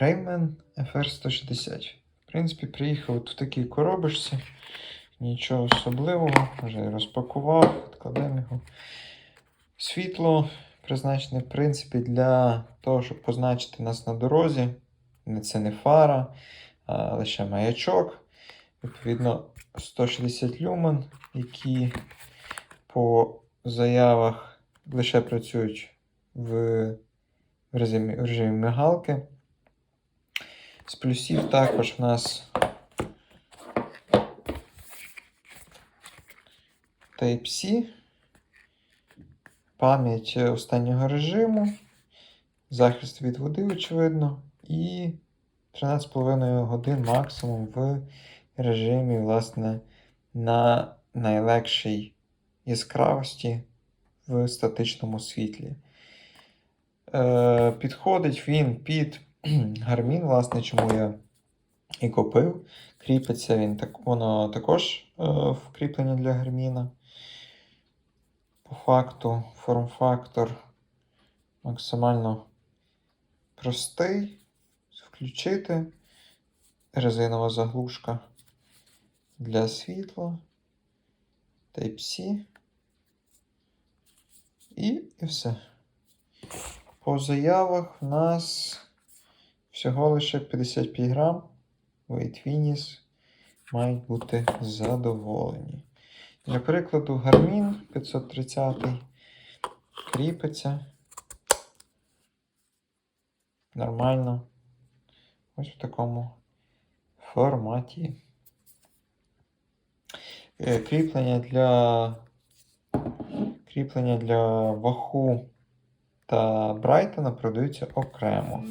Rayman FR160. В принципі, приїхав от в такій коробочці. Нічого особливого. Вже розпакував, відкладемо його. Світло призначене, в принципі, для того, щоб позначити нас на дорозі. Це не фара, а лише маячок. Відповідно, 160 люмен, які по заявах лише працюють в режимі, в режимі мигалки. З плюсів також в нас Type-C, пам'ять останнього режиму, захист від води, очевидно, і 13,5 годин максимум в режимі, власне, на найлегшій яскравості в статичному світлі. Е, підходить він під гармін, власне, чому я і купив. Кріпиться він так, воно також е, вкріплення для гарміна. По факту, форм-фактор максимально простий. Включити. Резинова заглушка для світла. Type-C. І, і все. По заявах в нас всього лише 55 грам. Finis мають бути задоволені. Для прикладу, Garmin 530 кріпиться нормально. Ось в такому форматі. Е, Кріплення для кріплення для ваху та Брайтона продаються окремо.